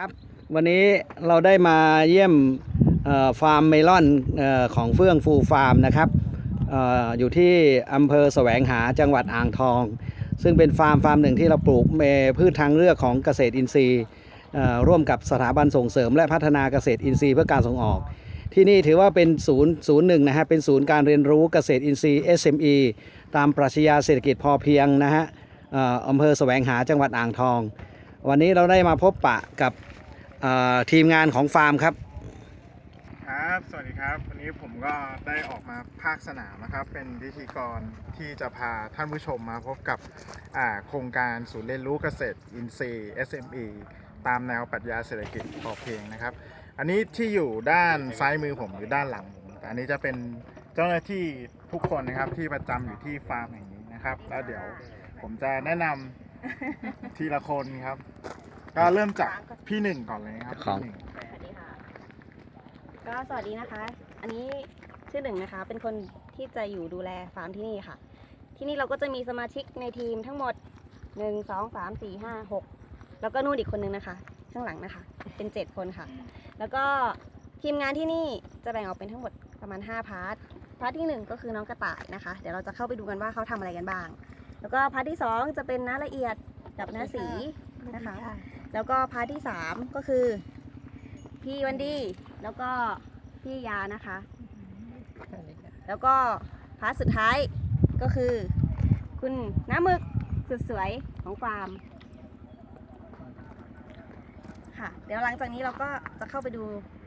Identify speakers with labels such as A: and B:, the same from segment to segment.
A: ครับวันนี้เราได้มาเยี่ยมฟาร์มเมลอนอของเฟื่องฟูฟาร์มนะครับออยู่ที่อำเภอแสวงหาจังหวัดอ่างทอง ซึ่งเป็นฟาร์มฟาร์มหนึ่งที่เราปลูกเมพืชทางเลือกของเกษตรอินทรีย์ร่วมกับสถาบันส่งเสริม และพัฒนาเกษตรอินทรีย์เพื่อการส่งออก ที่นี่ถือว่าเป็นศูนย์ศูนย์หนึ่งนะฮะเป็นศูนย์การเรียนรู้เกษตรอินทรีย์ SME ตามปรัชญาเศรษฐกิจพอเพียงนะฮะเอ่ออำเภอแสวงหาจังหวัดอ่างทอง วันนี้เราได้มาพบปะกับทีมงานของฟาร์มครับ
B: ครับ สวัสดีครับ วันนี้ผมก็ได้ออกมาภาคสนามนะครับ เป็นพิธีกรที่จะพาท่านผู้ชมมาพบกับโครงการศูนย์เรียนรู้เกษตรอินทรีย์ SME ตามแนวปรัชญาเศรษฐกิจพอเพียงนะครับ อันนี้ที่อยู่ด้านซ้ายมือผมหรือด้านหลังผมอันนี้จะเป็นเจ้าหน้าที่ทุกคนนะครับที่ประจำอยู่ที่ฟาร์มแห่งนี้นะครับ แล้วเดี๋ยวผมจะแนะนำ ทีละคนครับ ก็เริ่มจากพี่หนึ่งก่อนเลยครับ
A: ของ
B: พี่หนึ่ง
C: สวัสดีค่ะ ก็สวัสดีนะคะ อันนี้ชื่อหนึ่งนะคะ เป็นคนที่จะอยู่ดูแลฟาร์มที่นี่ค่ะ ที่นี่เราก็จะมีสมาชิกในทีมทั้งหมดหนึ่งสองสามสี่ห้าหกแล้วก็นู่นอีกคนนึงนะคะ ข้างหลังนะคะ เป็นเจ็ดคนค่ะ แล้วก็ทีมงานที่นี่จะแบ่งออกเป็นทั้งหมดประมาณ 5 พาร์ท พาร์ทที่หนึ่งก็คือน้องกระต่ายนะคะ เดี๋ยวเราจะเข้าไปดูกันว่าเขาทำอะไรกันบ้าง แล้วก็พาร์ทที่สองจะเป็นน้าละเอียดกับน้าสีนะคะ แล้วก็พาร์ทที่สามก็คือ พี่วันดี แล้วก็พี่ยานะคะ แล้วก็พาร์ทสุดท้ายก็คือ คุณน้ำหมึกสุดสวยของฟาร์มค่ะ เดี๋ยวหลังจากนี้เราก็จะเข้าไปดู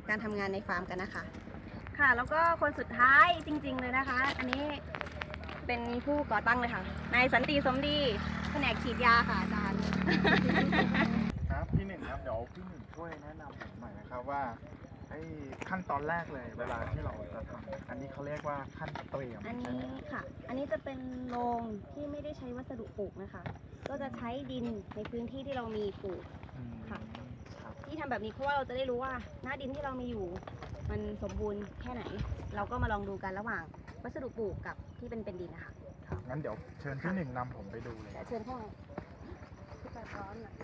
C: การทำงานในฟาร์มกันนะคะ ค่ะ แล้วก็คนสุดท้ายจริง ๆ เลยนะคะ อันนี้ เป็นผู้ก่อตั้งเลยค่ะ นายสันติสมดีแผนกฉีดยาค่ะอาจารย์
B: ครับพี่หนึ่งครับเดี๋ยวพี่หนึ่งช่วยแนะนำผมหน่อยนะครับว่าไอ้ขั้นตอนแรกเลยเวลาที่เราจะทำอันนี้เขาเรียกว่าขั้นเตรียม
C: อัน
B: ใช่
C: นี้
B: ไหมครับ
C: ค่ะ อันนี้จะเป็นโรงที่ไม่ได้ใช้วัสดุปลูกนะคะ ก็จะใช้ดินในพื้นที่ที่เรามีปลูก
B: อืม
C: ค่ะ
B: ครับ
C: ที่ทำแบบนี้เพราะว่าเราจะได้รู้ว่าหน้าดินที่เรามีอยู่ มันสมบูรณ์แค่ไหน เราก็มาลองดูกันระหว่าง วัสดุปลูกกับที่เป็นเป็นดินนะคะ
B: ครับงั้นเดี๋ยวเชิญพี่หนึ่งนำผมไปดูเลย
C: เดี๋ยวเชิญเข้ามาที่จะร้อนหน่อย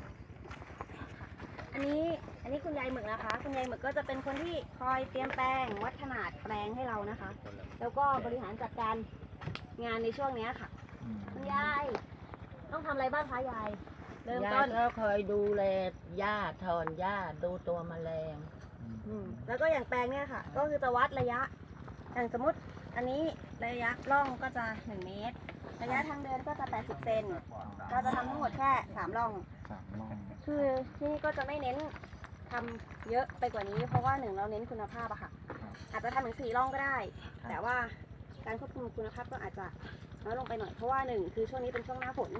C: ค่ะอันนี้อันนี้คุณยายหมึกนะคะ คุณยายหมึกก็จะเป็นคนที่คอยเตรียมแปลงวัดขนาดแปลงให้เรานะคะ แล้วก็บริหารจัดการงานในช่วงเนี้ยค่ะ
B: อืม
C: คุณยายต้องทำอะไรบ้างคะยายเริ่ม
D: ยา
C: ต้
D: ย
C: น
D: ก็คอยดูแลหญ้าถอนหญ้าดูตัวแมลง
C: อืมแล้วก็อย่างแปลงเนี่ยค่ะ ก็คือจะวัดระยะ อย่างสมมติ อันนี้ระยะร่องก็จะ 1 เมตร ระยะทางเดินก็จะ 80 เซนก็จะทำทั้งหมดแค่ 3 ร่อง
B: สามรอบ
C: คือที่นี่ก็จะไม่เน้นทำเยอะไปกว่านี้ เพราะว่าหนึ่งเราเน้นคุณภาพอะค่ะ อาจจะทำถึงสี่ร่องก็ได้ แต่ว่าการควบคุมคุณภาพก็อาจจะน้อยลงไปหน่อยเพราะว่าหนึ่งคือช่วงนี้เป็นช่วงหน้าฝน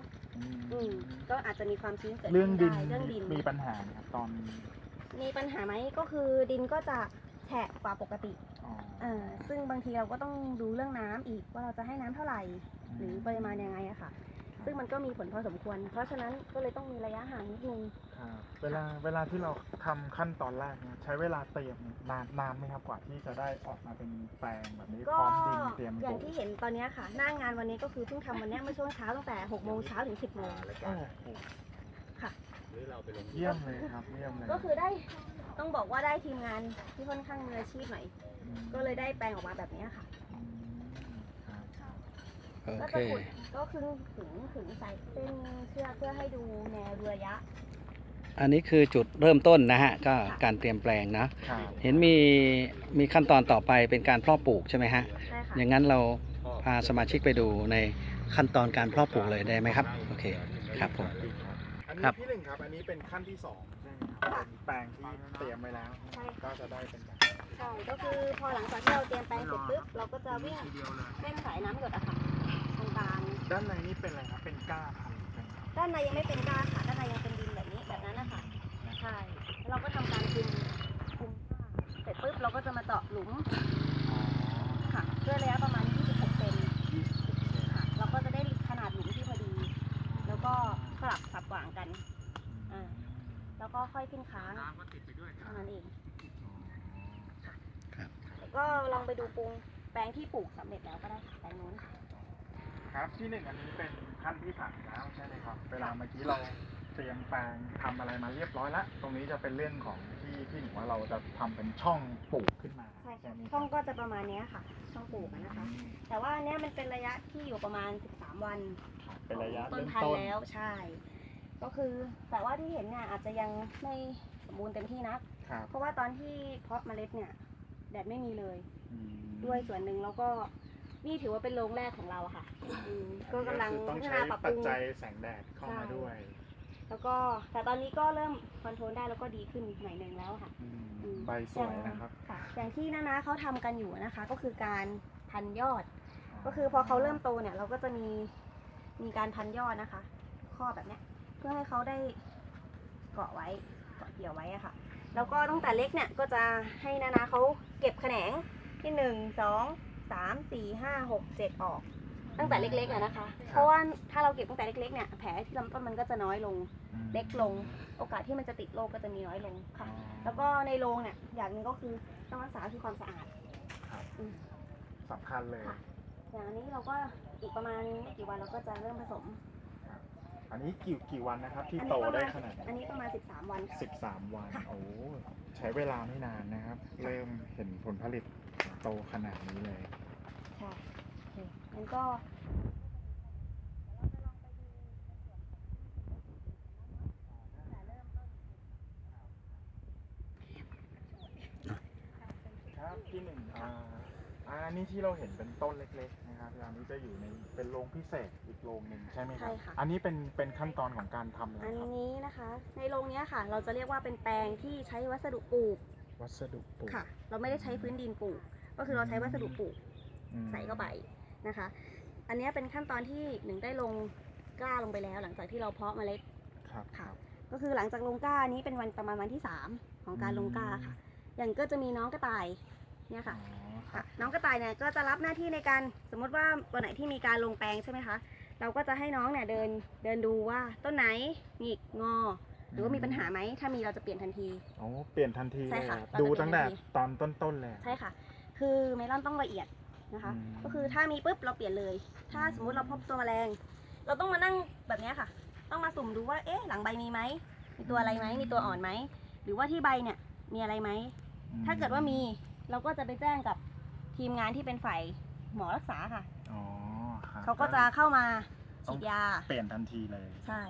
C: อืมก็อาจจะมีความชื้นเกิด
B: เรื่อง
C: ขึ้น
B: ดิน
C: ได้เรื่องดิน
B: มีปัญหาไหมครับตอน
C: มีปัญหาไหมก็คือดินก็จะแฉะกว่าปกติ
B: อ๋อ
C: เออซึ่งบางทีเราก็ต้องดูเรื่องน้ำอีกว่าเราจะให้น้ำเท่าไหร่ หรือปริมาณยังไงอะค่ะ ซึ่งมันก็มีผลพอสมควร เพราะฉะนั้นก็เลยต้องมีระยะห่างนิดนึง
B: ครับเวลาเวลาที่เราทำขั้นตอนแรกเนี่ยใช้เวลาเตรียมนานนานไหมครับกว่าที่จะได้ออกมาเป็นแปลงแบบนี้พ
C: ก็
B: ร้อมดินเตรียมป
C: อ
B: ลู
C: ย่าง
B: ก
C: ที่เห็นตอนเนี้ยค่ะ หน้างานวันนี้ก็คือเพิ่งทำวันเนี้ยเมื่อช่วงเช้าตั้งแต่6โมงเช้าถึง 10โมง
B: โอ้โห
C: ค่ะ
B: เยี่ยมเลยครับเยี่ยมเลย
C: ก็คือได้ต้องบอกว่าได้ทีมงานที่ค่อนข้างมืออาชีพหน่อย
B: ม
C: ก็เลยได้แปลงออกมาแบบเนี้ยค่ะ
B: อืมครับครับ
A: โอ
C: ก็
A: เค
C: จะขุดก็คือขึงขึงใส่เส้นเชือกเพื่อให้ดูแนวดูระยะ
A: อันนี้คือจุดเริ่มต้นนะฮะ ก็การเตรียมแปลงนะ
B: ครับ
A: เห็นมีมีขั้นตอนต่อไปเป็นการเพาะปลูกใช่ไหมฮะ
C: ใช่ค่ะ
A: อย่างนั้นเราพาสมาชิกไปดูในขั้นตอนการเพาะปลูกเลยได้ไหมครับ โอเค ครับผม
B: อัน
A: ครั
B: นี้
A: บ
B: พี่ห นึ่งครับ อันนี้เป็นขั้นที่สองใช่ไหมครับเป็นแปลงที่เตรียมไว้แล้ว
C: ใช่ค่ะ
B: ก็จะได้เป็นแบบ
C: ใช่ก็คือพอหลังจากที่เราเตรียมแปลงเสร็จปุ๊บเราก็จะวิ่งเส้นสายน้ำหยดอะค่ะตรงกลาง
B: ด้านในนี่เป็นอะไรครับ เป็นก้าพันธุ์ใช่ไหมครับ
C: ด้านในยังไม่เป็นก้าค่ะด้านในยังเป็นดินแบบนี้แบบนั้นนะคะใช่แล้วเราก็ทำการคลุมคลุมเสร็จปุ๊บเราก็จะมาเจาะหลุมค่ะเพื่อระยะประมาณ 26 เซน
B: ยี่สิบเซน
C: ค่ะเราก็จะได้ขนาดหลุมที่พอดี แล้วก็สลับสับหว่างกันอ่า แล้วก็ค่อยขึ้นค้างเท่านั้นเองแล้วก็ลองไปดูปรุงแปลงที่ปลูกสำเร็จแล้วก็ได้ค่ะแปลงนู้น
B: ครับที่หนึ่งอันนี้เป็นขั้นที่สามแล้วใช่ไหมครับ เวลาเมื่อกี้เราเตรียมแปลงทำอะไรมาเรียบร้อยแล้วตรงนี้จะเป็นเรื่องของที่ที่หนูว่าเราจะทำเป็นช่องปลูกขึ้นมา
C: ใช่ค่ะ
B: ไหม
C: ช่องก็จะประมาณเนี้ยค่ะ ช่องปลูกอะนะคะแต่ว่าอันเนี้ยมันเป็นระยะที่อยู่ประมาณ 13 วัน
B: เป็นระยะ
C: ต้
B: เริ่
C: น
B: ม
C: พัน
B: ต้
C: ธุ์
B: น
C: แล้วใช่ ก็คือแต่ว่าที่เห็นเนี่ยอาจจะยังไม่สมบูรณ์เต็มที่นัก
B: ครับ
C: เพราะว่าตอนที่เพาะเมล็ดเนี่ยแดดไม่มีเลย
B: อืม
C: ด้วยส่วนหนึ่งแล้วก็นี่ถือว่าเป็นโรงแรกของเราอะค่ะอืมก็กำลัง
B: คือต้อง
C: พัฒ
B: ใช้
C: นาปรับป
B: ปัจ
C: รุง
B: จัยแสงแดดเข้ามาด้วย
C: แล้วก็แต่ตอนนี้ก็เริ่มคอนโทรลได้แล้วก็ดีขึ้นหน่อยหนึ่งแล้วค่ะ
B: อืม
C: อืม
B: ใบสวยนะครับ
C: ค่ะ อย่างที่นานาเขาทำกันอยู่นะคะ ก็คือการพันยอด ก็คือพอเขาเริ่มโตเนี่ยเราก็จะมีมีการพันยอดนะคะ ข้อแบบเนี้ยเพื่อให้เขาได้เกาะไว้เกาะเกี่ยวไว้อะค่ะ แล้วก็ตั้งแต่เล็กเนี่ยก็จะให้นานาเขาเก็บแขนงที่หนึ่งสองสามสี่ห้าหกเจ็ดออก ตั้งแต่เล็กๆอะนะคะ เพราะว่าถ้าเราเก็บตั้งแต่เล็กๆเนี่ยแผลที่ลำต้นมันก็จะน้อยลง
B: อืม
C: เล็กลง โอกาสที่มันจะติดโรคก็จะมีน้อยลงค่ะ
B: อ๋อ
C: แล้วก็ในโรงเนี่ยอย่างหนึ่งก็คือต้องรักษาคือความสะอาด
B: ครับ
C: อืม
B: สำคัญเลย
C: ค่ะอย่างอันนี้เราก็อีกประมาณไม่กี่วันเราก็จะเริ่มผสม
B: อันนี้กี่กี่วันนะครับที่
C: อัน
B: โต
C: นี้ประ
B: ได้
C: มาณ
B: ขนาดนี้
C: อันนี้ประมาณ 13 วันค่ะ
B: สิบสามวัน
C: ค่ะ
B: โอ้ใช้เวลาไม่นานนะครับ เริ่มเห็นผลผลิตโตขนาดนี้เลย
C: ใช่โอเคงั้นก็
B: ครับที่หนึ่งอ่า อ่านี่ที่เราเห็นเป็นต้นเล็กๆนะครับอันนี้จะอยู่ในเป็นโรงพิเศษอีกโรงหนึ่งใช่ไหมครั
C: ใช่ค่ะ
B: อันนี้เป็นเป็นขั้นตอนของการทำอะไร
C: อัน
B: ครับ
C: นี้นะคะ ในโรงเนี้ยค่ะ เราจะเรียกว่าเป็นแปลงที่ใช้วัสดุปลูก
B: วัสดุปลูก
C: ค่ะ เราไม่ได้ใช้พื้นดินปลูก ก็คือเราใช้วัสดุปลูก
B: อืม
C: ใส่เข้าไปนะคะ อันเนี้ยเป็นขั้นตอนที่หนึ่งได้ลงกล้าลงไปแล้ว หลังจากที่เราเพาะเมล็ด
B: ครับ
C: ค่ะ ก็คือหลังจากลงกล้าอันนี้เป็นวันประมาณวันที่ 3 ของการลงกล้าค่ะ อย่างก็จะมีน้องกระต่ายเนี่ย
B: อ๋
C: ค่ะ
B: อครั
C: ค่ะ
B: บ
C: น้องกระต่ายเนี่ยก็จะรับหน้าที่ในการสมมติว่าวันไหนที่มีการลงแปลงใช่ไหมคะเราก็จะให้น้องเนี่ยเดินเดินดูว่าต้นไหนหงิกงอ หรือว่ามีปัญหาไหมถ้ามีเราจะเปลี่ยนทันที
B: โอ้เปลี่ยนทันที
C: ใช่
B: เลย
C: ค่ะ
B: อะ
C: เราจะ
B: ดูตั้งแต่
C: เปลี่ยนทันที
B: ตอนต้นๆเลย
C: ใช่ค่ะ คือเมลอนต้องละเอียดนะคะ
B: อืม
C: ก็คือถ้ามีปุ๊บเราเปลี่ยนเลย ถ้าสมมุติเราพบตัวแมลง เราต้องมานั่งแบบเนี้ยค่ะ ต้องมาสุ่มดูว่า เอ๊ะ หลังใบมีไหม มีตัวอะไรไหม มีตัวอ่อนไหม หรือว่าที่ใบเนี่ย มีอะไรไหม ถ้าเกิดว่ามี เราก็จะไปแจ้งกับ ทีมงานที่เป็นฝ่ายหมอรักษาค่ะ
B: อ๋อครับ
C: เขาก็จะเข้ามาฉีดยา
B: เปลี่ยนทันทีเลย
C: ใช่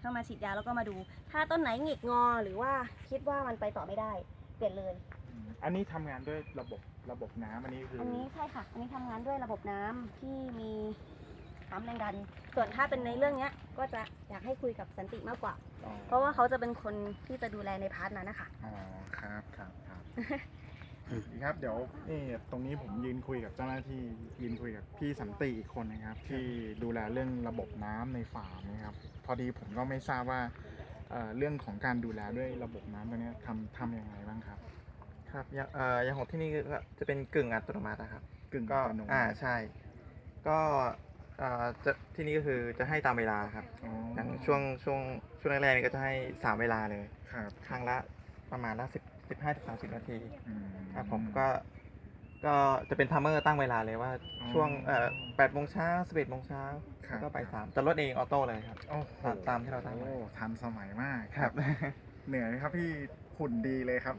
C: เข้ามาฉีดยาแล้วก็มาดู ถ้าต้นไหนหงิกงอหรือว่าคิดว่ามันไปต่อไม่ได้ เปลี่ยนเลย
B: อืมอันนี้ทำงานด้วยระบบระบบน้ำอันนี้คือ
C: อั
B: อ
C: นนี้ใช่ค่ะ อันนี้ทำงานด้วยระบบน้ำที่มีปั๊มแรงดัน ส่วนถ้าเป็นในเรื่องเนี้ย ก็จะอยากให้คุยกับสันติมากกว่า
B: อ๋อ
C: เพราะว่าเขาจะเป็นคนที่จะดูแลในพาร์ทนั้นนะคะ
B: อ๋อครับครับครับ ครับเดี๋ยวนี่ตรงนี้ผมยืนคุยกับเจ้าหน้าที่ยืนคุยกับพี่สันติอีกคนนะครับ ที่ดูแลเรื่องระบบน้ำในฟาร์มนะครับพอดีผมก็ไม่ทราบว่าเอ่อเรื่องของการดูแลด้วยระบบน้ำตัวเนี้ยทำทำยังไงบ้างครับ
E: ครับอย่างเอ่ออย่างของที่นี่ก็จะเป็นกึ่งอัตโนมัตินะครับ
B: กึ่ง
E: ก็
B: อัตโนมัติ
E: อ่าใช่ ก็เอ่อจะที่นี่ก็คือจะให้ตามเวลาครับ
B: อ๋อ
E: อย่างช่วงช่วงช่วงแรกๆนี่ก็จะให้สามเวลาเลย
B: ครับ
E: ครั้งละประมาณละสิบ สิบห้าถึงสามสิบนาที
B: อืม
E: ครับผมก็ก็จะเป็นทัมเมอร์ตั้งเวลาเลยว่า
B: อ๋อ
E: ช่วงเอ่อแปดโมงเช้าสิบเอ็ดโมงเช้า
B: ครับ
E: แล้วก็ไปสามจะลดเองออโต้เลยครับ
B: โอ้โห
E: ตามตามที่เราตั้งไว้
B: โอ้ทันสมัยมาก
E: ครับ
B: เหนื่อยไหมครับพี่หุ่นดีเลยครับ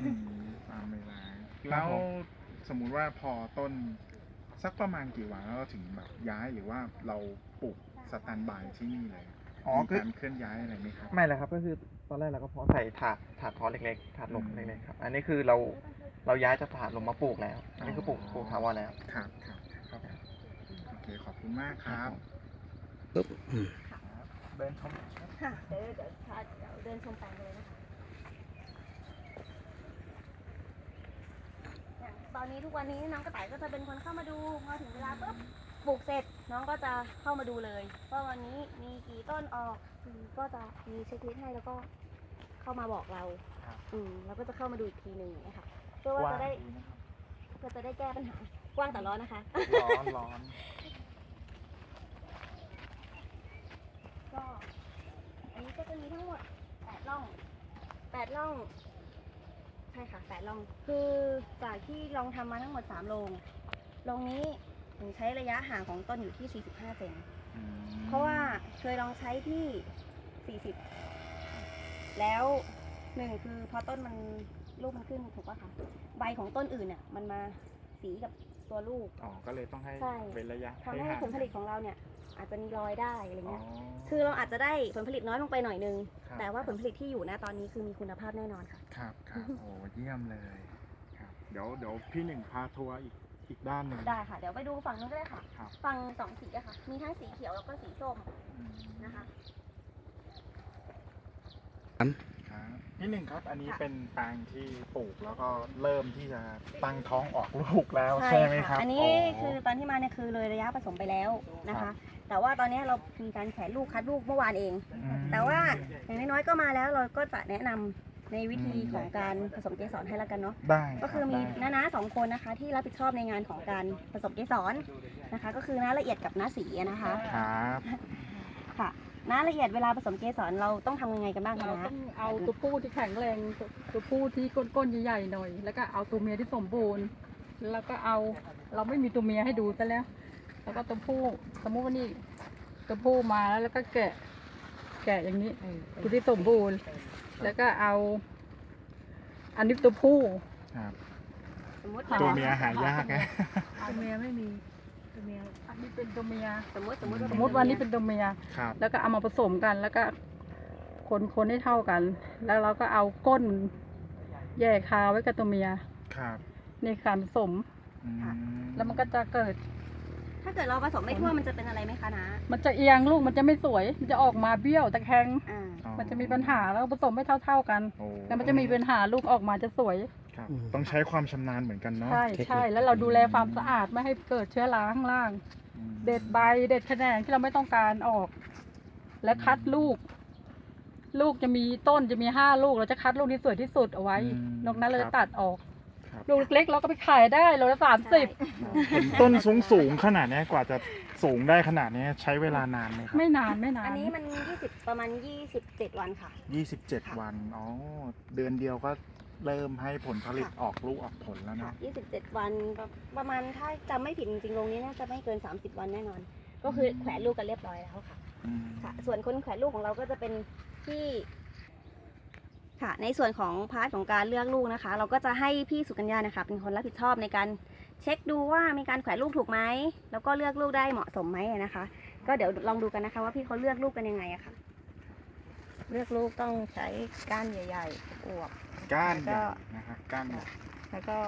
B: อืมตามเวลาแล้วสมมุติว่าพอต้นสักประมาณกี่วันแล้วเราถึงแบบย้ายหรือว่าเราปลูกสแตนบายที่นี่เลย
E: อ๋อ
B: มี
E: คือ
B: การเคลื่อนย้ายอะไรไหมครับ
E: ไม่เลยครับก็คือ ตอนแรกเราก็เพาะใส่ถาดถาดเพาะเล็กๆถาดลม
B: อืม
E: เล็กๆครับ อันนี้คือเราเราย้ายจากถาดลมมาปลูกแล้ว อันนี้คือปลูกปลูกถาวรแล้ว
B: ครับครับครับโอเคขอบคุณมากครับ
A: ปุ๊บอืม
B: ครับเดินชมหน่อยครับ
C: ค่ะเดี๋ยวเดี๋ยวเดี๋ยวเดินชมแปลงกันเลยนะคะอย่างตอนนี้ทุกวันนี้น้องกระต่ายก็จะเป็นคนเข้ามาดูพอถึงเวลาปุ๊บ ปลูกเสร็จน้องก็จะเข้ามาดูเลยว่าวันนี้มีกี่ต้นออกอืมก็จะมีเช็คลิสต์ให้แล้วก็เข้ามาบอกเรา
B: ครับ
C: อืมแล้วก็จะเข้ามาดูอีกทีหนึ่งอย่างเงี้ยค่ะเพื่อว่าจะได้
B: กว้างนะครับ
C: เพื่อจะได้แก้ปัญหากว้างแต่ร้อนนะคะ
B: ร้อนร้อน
C: ก็อันนี้ก็จะมีทั้งหมดแปดร่องแปดร่อง ใช่ค่ะแปดร่อง คือจากที่ลองทำมาทั้งหมดสามโรงโรงนี้ ถึงใช้ระยะห่างของต้นอยู่ที่ 45 เซน
B: อืม
C: เพราะว่าเคยลองใช้ที่ 40 แล้วหนึ่งคือพอต้นมันลูกมันขึ้นถูกป่ะคะ ใบของต้นอื่นเนี่ยมันมาสีกับตัวลูก
B: อ๋อ ก็เลยต้องให้
C: ใช่
B: เว้นระยะ
C: ทำให้
B: ห่าง
C: ผลผลิตของเราเนี่ยอาจจะมีรอยได้อะไร
B: อ๋อ
C: เงี้ย คือเราอาจจะได้ผลผลิตน้อยลงไปหน่อยนึง
B: ครับ
C: แต่ว่าผลผลิตที่อยู่นะตอนนี้คือมีคุณภาพแน่นอนค่ะ
B: ครับครับโอ้เยี่ยมเลยครับ เดี๋ยวเดี๋ยวพี่หนึ่งพาทัวร์อีก อีกด้านหนึ่ง
C: ได้ค่ะ เดี๋ยวไปดูฝั่งนู้นก็ได้ค่ะ
B: ครับ
C: ฝั่งสองสีอะค่ะ มีทั้งสีเขียวแล้วก็สีส้ม
B: อืม
C: นะคะ
B: ครับพี่หนึ่งครับ อันนี้
C: ค่ะ
B: เป็นแปลงที่ปลูกแล้วก็เริ่มที่จะตั้งท้องออกลูกแล้วใช่ไหมครับ
C: อันนี้คือตอนที่มาเนี่ยคือเลยระยะผสมไปแล้วนะ
B: ครั
C: คะ
B: บ
C: แต่ว่าตอนนี้เรามีการแขวนลูกคัดลูกเมื่อวานเอง
B: อืม
C: แต่ว่าอย่างน้อยๆก็มาแล้วเราก็จะแนะนำ ในวิธี
B: อืม
C: ของการผสมเกสรให้แล้วกันเนาะ
B: ได้
C: ก็คือมี
B: รับ
C: น้าๆสองคนนะคะ ที่รับผิดชอบในงานของการผสมเกสรนะคะ ก็คือน้าละเอียดกับน้าสีอะนะคะ
B: ครับ
C: ค่ะน้าละเอียดเวลาผสมเกสรเราต้องทำยังไงกันบ้างคะ
F: เรา
C: น้า
F: ต้องเอาตัวผู้ที่แข็งแรงตัวตัวผู้ที่ก้นๆใหญ่ๆหน่อย แล้วก็เอาตัวเมียที่สมบูรณ์ แล้วก็เอาเราไม่มีตัวเมียให้ดูซะแล้ว แล้วก็ตัวผู้สมมติว่านี่ตัวผู้มาแล้วแล้วก็แกะ แกะอย่างนี้ตัวที่สมบูรณ์ แล้วก็เอา อันนี้ตัวผู้
B: ครับ
C: สมมติ
B: ตัวเมียหายากไง
F: ตัวเมียไม่มีตัวเมียอันนี้เป็นตัวเมีย
C: สมมติสมมติ
F: สมมติวันนี้เป็นตัวเมีย
B: ครับ
F: แล้วก็เอามาผสมกันแล้วก็คนคนให้เท่ากัน แล้วเราก็เอาก้นแยกคาไว้กับตัวเมีย
B: ครับ
F: ในการผสม
B: อืม
F: แล้วมันก็จะเกิด
C: ถ้าเกิดเราผสมไม่ทั่วมันจะเป็นอะไรไหมคะน้า
F: มันจะเอียงลูกมันจะไม่สวย มันจะออกมาเบี้ยวตะแคง
C: อ่า
B: อ๋อ
F: มันจะมีปัญหาแล้วผสมไม่เท่า ๆกัน
B: โอ้
F: แล้วมันจะมีปัญหาลูกออกมาจะสวย
B: ครับ
A: อืม
B: ต้องใช้ความชำนาญเหมือนกันเนาะ
F: ใช่ใช่ แล้วเราดูแลความสะอาดไม่ให้เกิดเชื้อราข้างล่าง
B: อืม
F: เด็ดใบเด็ดแขนงที่เราไม่ต้องการออก และคัดลูก ลูกจะมีต้นจะมีห้าลูก เราจะคัดลูกที่สวยที่สุดเอาไว้นอกนั้นเราจะตัดออก
B: ครับ
F: ลูกเล็กๆเราก็ไปขายได้โลละสามสิบ
B: เห็นต้นสูงสูงๆขนาดเนี้ยกว่าจะสูงได้ขนาดเนี้ยใช้เวลานานไหมครับ
F: ไม่นานไม่นาน
C: อันนี้มัน 20 ประมาณ 27 วันค่ะ
B: 27 วันอ๋อเดือนเดียวก็เริ่มให้ผลผลิต
C: ค่ะ
B: ออกลูกออกผลแล้ว
C: ค่ะ
B: เนาะ
C: 27 วันก็ประมาณถ้าจำไม่ผิดจริงๆโรงนี้น่าจะไม่เกิน 30 วันแน่นอน ก็คือแขวนลูกกันเรียบร้อยแล้วค่ะ
B: อืม
C: ค่ะ ส่วนคนแขวนลูกของเราก็จะเป็นที่ ค่ะ ในส่วนของพาร์ทของการเลือกลูกนะคะ เราก็จะให้พี่สุกัญญานะคะ เป็นคนรับผิดชอบในการเช็คดูว่ามีการแขวนลูกถูกไหมแล้วก็เลือกลูกได้เหมาะสมไหมนะคะ ก็เดี๋ยวลองดูกันนะคะ ว่าพี่เขาเลือกลูกกันยังไงอะค่ะ
D: เลือกลูกต้องใช้ก้านใหญ่ๆอวบ
B: ก้าน
D: แล้ว
B: ให
D: ก็
B: ญ่นะครับก้านใหญ่
D: แล้วก็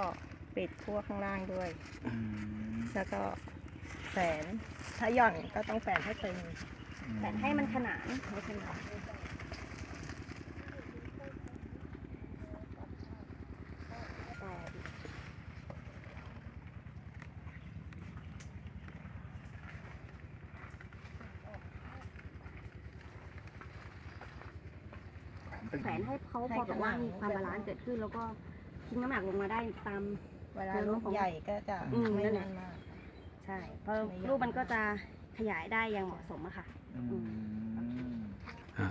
D: ปิดทั่วข้างล่างด้วย
B: อืม
D: แล้วก็แฝนถ้าหย่อนก็ต้องแฝนให้ตึง
C: แต่ให้มันขนานไม่ขนาน แข
B: วนตึง
C: แขวนให้เขาพอกับว่ามีความบาลานซ์เกิดขึ้น แล้วก็ทิ้งน้ำหนักลงมาได้ตาม
D: เวลาลูกใหญ่ก็จะ
C: อืม
D: ไม่
C: นั่นแหละ
D: นานมาก
C: ใช่เพราะรูปมันก็จะขยายได้อย่างเหมาะสมอะค่ะ
B: อืม
A: อ่า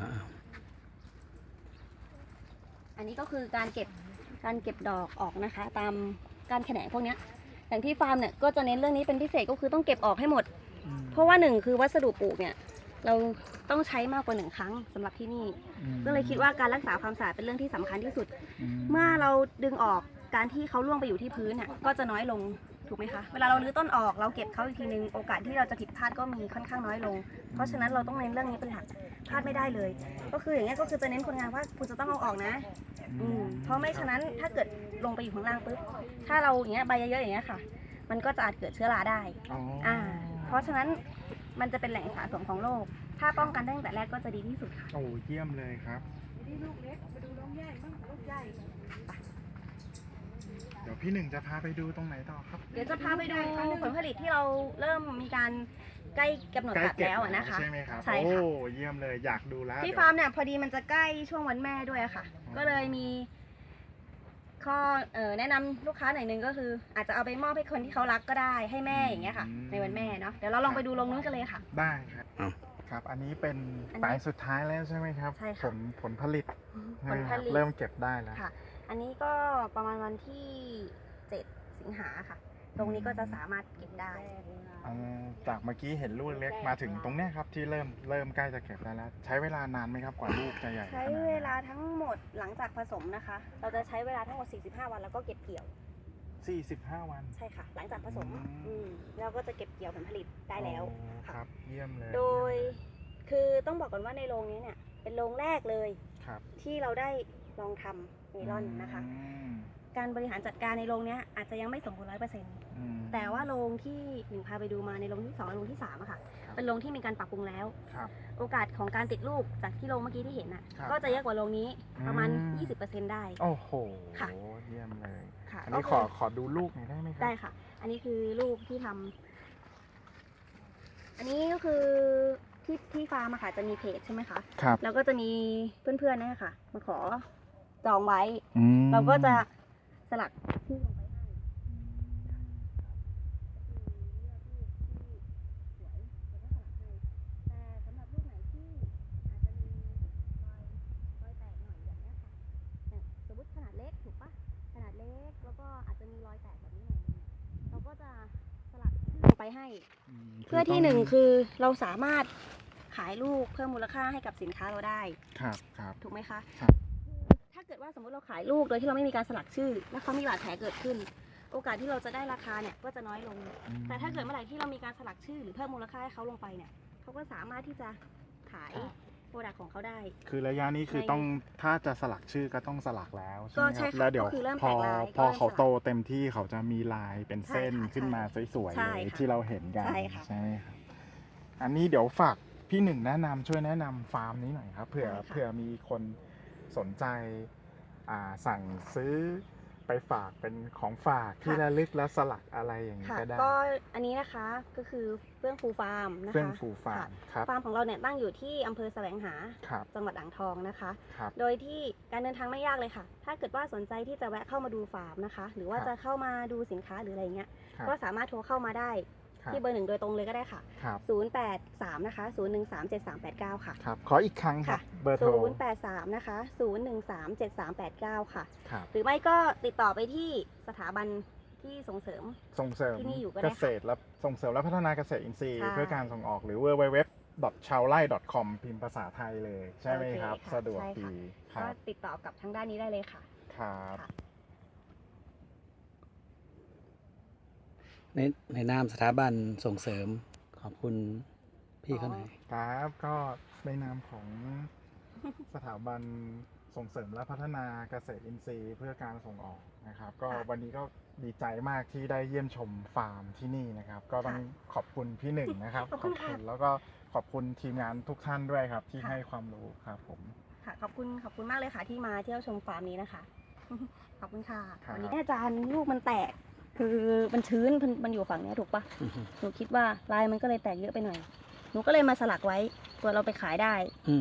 C: อันนี้ก็คือการเก็บการเก็บดอกออกนะคะ ตามการแขนงพวกเนี้ยอย่างที่ฟาร์มเนี่ยก็จะเน้นเรื่องนี้เป็นพิเศษก็คือต้องเก็บออกให้หมด เพราะว่าหนึ่งคือวัสดุปลูกเนี่ย เราต้องใช้มากกว่าหนึ่งครั้งสำหรับที่นี่ ก็เลยคิดว่าการรักษาความสะอาดเป็นเรื่องที่สำคัญที่สุด เมื่อเราดึงออกการที่เขาล่วงไปอยู่ที่พื้นน่ะก็จะน้อยลงถูกไหมคะเวลาเราลื้อต้นออกเราเก็บเขาอีกทีนึงโอกาสที่เราจะผิดพลาดก็มีค่อนข้างน้อยลง เพราะฉะนั้นเราต้องเน้นเรื่องนี้เป็นหลักพลาดไม่ได้เลย ก็คืออย่างเงี้ยก็คือจะเน้นคนงานว่าคุณจะต้องเอาออกนะ อืมเพราะไม่ฉะนั้นถ้าเกิดลงไปอยู่ข้างล่างปุ๊บถ้าเราอย่างเงี้ยใบเยอะๆอย่างเงี้ยค่ะ มันก็จะอาจเกิดเชื้อราได้
B: อ๋ออ
C: อ่า เพราะฉะนั้น มันจะเป็นแหล่งสะสมของโรค ถ้าป้องกันได้ตั้งแต่แรกก็จะดีที่สุดค่ะ
B: โอ้เยี่ยมเลยครับ
C: ลูกเล็กไปดูลูกใหญ่บ้างลูกใหญ่
B: เดี๋ยวพี่หนึ่งจะพาไปดูตรงไหนต่อครับ
C: เดี๋ยวจะพาไปดูผลผลิตที่เราเริ่มมีการใกล้กำหนด
B: ใกล้
C: ตัด
B: เก็บ
C: แล้วอะนะคะ
B: ใช่ไหมครับ
C: ใช่
B: โอ้
C: ค่ะ
B: เยี่ยมเลยอยากดูแล้ว
C: ที่
B: เดี๋ยว
C: ฟาร์มเนี่ยพอดีมันจะใกล้ช่วงวันแม่ด้วยอะค่ะ
B: อ๋อ
C: ก็เลยมี ข้อเอ่อแนะนำลูกค้าหน่อยหนึงก็คือ อาจจะเอาไปมอบให้คนที่เขารักก็ได้ให้แม่อย่างเงี้ยค่ะในวันแม่เนาะเดี๋ยวเราลองไปดูลงนู้นกันเลยค่ะ
B: ได้ครับ
A: เอา
B: ครับ อันนี้เป็น
C: อันนี้
B: แปลงสุดท้ายแล้วใช่ไหมครับ
C: ใช่
B: ผ
C: ค่ะ
B: ลผลผลิต
C: ผลผ
B: ใช่ไหมครับ
C: ลิต
B: เริ่มเก็บได้แล้ว
C: ค่ะ อันนี้ก็ประมาณวันที่เจ็ดสิงหาค่ะ ตรงนี้ก็จะสามารถเก็บได้
B: อ่าจากเมื่อกี้เห็นลูกเล็กมาถึงตรงเนี้ยครับที่เริ่มเริ่มใกล้จะเก็บได้แล้ว ใช้เวลานานไหมครับกว่าลูกจะใหญ่
C: ใช้
B: ขนดนี้
C: เวลาทั้งหมดหลังจากผสมนะคะ เราจะใช้เวลาทั้งหมด 45 วันแล้วก็เก็บเกี่ยว
B: 45วัน
C: ใช่ค่ะ หลังจากผสม
B: อืม
C: อืมเราก็จะเก็บเกี่ยวผลผลิตได้แล้ว
B: โอ้ค
C: ค่ะ
B: รับ เยี่ยมเลย
C: โดยคือต้องบอกก่อนว่าในโรงนี้เนี่ย เป็นโรงแรกเลย
B: ครับ
C: ที่เราได้ลองทำเมลอนนะคะ
B: อืม
C: การบริหารจัดการในโรงเนี้ยอาจจะยังไม่สมบูรณ์ร้อยเปอร์เซ็นต์
B: อืม
C: แต่ว่าโรงที่หนึ่งพาไปดูมาในโรงที่สองและโรงที่สามอะค่ะเป็นโรงที่มีการปรับปรุงแล้ว
B: ครับ
C: โอกาสของการติดลูกจากที่โรงเมื่อกี้ที่เห็นน่ะ
B: ครับ
C: ก็จะเยอะกว่าโรงนี้ประมาณ
B: อืม
C: 20%ได้
B: โอ้โห
C: ค่ะ
B: เยี่ยมเลย
C: ค่ะ
B: อันนี้
C: ก็
B: ขอ
C: คือ
B: ขอดูลูกหน่อยได้ไหมครั
C: ได้ค่ะ อันนี้คือลูกที่ทำอันนี้ก็คือที่ที่ฟาร์มอะค่ะจะมีเพจใช่ไหมคะ
B: ครับ
C: แล้วก็จะมีเพื่อนๆเนยคะมาขอจองไว้
B: อืม
C: เราก็จะ สลักชื่อลงไปให้แต่สำหรับลูกไหนที่อาจจะมีรอยรอยแตกหน่อยแบบเนี้ยค่ะเนี่ยสมมติขนาดเล็กถูกปะขนาดเล็กแล้วก็อาจจะมีรอยแตกแบบนี้หน่อยนึงเราก็จะสลักชื่อลงไปให้
B: ม
C: เพื่อที่หนึ่งคือเราสามารถขายลูกเพิ่มมูลค่าให้กับสินค้าเราได้
B: ครับ ครับ
C: ถูกไหมคะ
B: ครับ
C: คือถ้าเกิด ว่าสมมติเราขายลูกโดยที่เราไม่มีการสลักชื่อ แล้วเขามีบาดแผลเกิดขึ้น โอกาสที่เราจะได้ราคาเนี่ยก็จะน้อยลง
B: อืม
C: แต่ถ้าเกิดเมื่อไหร่ที่เรามีการสลักชื่อหรือเพิ่มมูลค่าให้เขาลงไปเนี่ยเขาก็สามารถที่จะขายโปรดักของเขาได้
B: คือระยะนี้คือ
C: ใน
B: ต้องถ้าจะสลักชื่อก็ต้องสลักแล้วใช่
C: ก็
B: ไหม
C: ใช่
B: ครับ
C: ค่ะ
B: แล้วเดี๋ยว
C: ก็คือเริ่ม
B: พอ
C: แตกลาย
B: พอ
C: ก็เริ่ม
B: เขา
C: สลัก
B: โตเต็มที่เขาจะมีลายเป็นเส้น
C: ใช่ค่ะ
B: ขึ้นมา
C: ใช่
B: สวยๆ
C: ใช่
B: เลย
C: ค่ะ
B: ที่เราเห็นกัน
C: ใช่ค่ะ
B: ใช่ไหมครับอันนี้เดี๋ยวฝากพี่หนึ่งแนะนำช่วยแนะนำฟาร์มนี้หน่อยครับเผื่อ
C: ได้ค่ะ
B: เผื่อมีคนสนใจอ่า สั่งซื้อไปฝากเป็นของฝากที่ระลึกและสลักอะไรอย่างนี้
C: ค่ะ
B: ก็ได้
C: ก็อันนี้นะคะก็คือเฟื่องฟูฟาร์มนะคะ
B: เฟื่องฟูฟาร์ม
C: ค่ะ
B: ครับ
C: ฟาร์มของเราเนี่ยตั้งอยู่ที่อำเภอแสวงหา
B: ครับ
C: จังหวัดอ่างทองนะคะ
B: ครับ
C: โดยที่การเดินทางไม่ยากเลยค่ะ ถ้าเกิดว่าสนใจที่จะแวะเข้ามาดูฟาร์มนะคะ หรือว่า
B: ครับ
C: จะเข้ามาดูสินค้าหรืออะไรเงี้ย
B: ครับ
C: ก็สามารถโทรเข้ามาได้
B: ครับ
C: ที่เบอร์หนึ่งโดยตรงเลยก็ได้ค่ะ
B: ครับ
C: 083 นะคะ 0137389 ค่ะ
B: ครับขออีกครั้งครับเบอร์โทร
C: 083 นะคะ 0137389 ค่ะ
B: ครับ
C: หรือไม่ก็ติดต่อไปที่สถาบันที่ส่งเสริม
B: ส่งเสริม
C: ที่นี่อยู่ก็ได้
B: เก
C: ค่ะ
B: ษตรและส่งเสริมและพัฒนาเกษตรอินทรีย์
C: ใช่
B: เพื่อการส่งออกหรือ www c h a o l a i com พิมพ์ภาษาไทยเลย ใช่ไหมครับ
C: โอเคค่ะ
B: สะดวก
C: ใช่ค่ะ
B: ดีค
C: ก็
B: รับ
C: ติดต่อกับทางด้านนี้ได้เลยค่ะ
B: ครับ
C: ค่ะ
A: ในในนามสถาบันส่งเสริมขอบคุณพี่เขาหน่อย
B: ครับก็ในนามของสถาบันส่งเสริมและพัฒนาเกษตรอินทรีย์เพื่อการส่งออกนะครับ ก็
C: ค่ะ
B: วันนี้ก็ดีใจมากที่ได้เยี่ยมชมฟาร์มที่นี่นะครับ ก็ต้องขอบคุณพี่หนึ่งนะครับ
C: ขอบคุณค่ะ
B: แล้วก็ขอบคุณทีมงานทุกท่านด้วยครับ ที่
C: ค่ะ
B: ให้ความรู้ครับผม
C: ค่ะขอบคุณขอบคุณมากเลยค่ะที่มาเที่ยวชมฟาร์มนี้นะคะ ขอบคุณค่ะ
B: ครับ
C: วันนี้อาจารย์ลูกมันแตก คือมันชื้นมันอยู่ฝั่งนี้ถูกปะหนูคิดว่าลายมันก็เลยแตกเยอะไปหน่อย หนูก็เลยมาสลักไว้ตัวเราไปขายได้
A: อื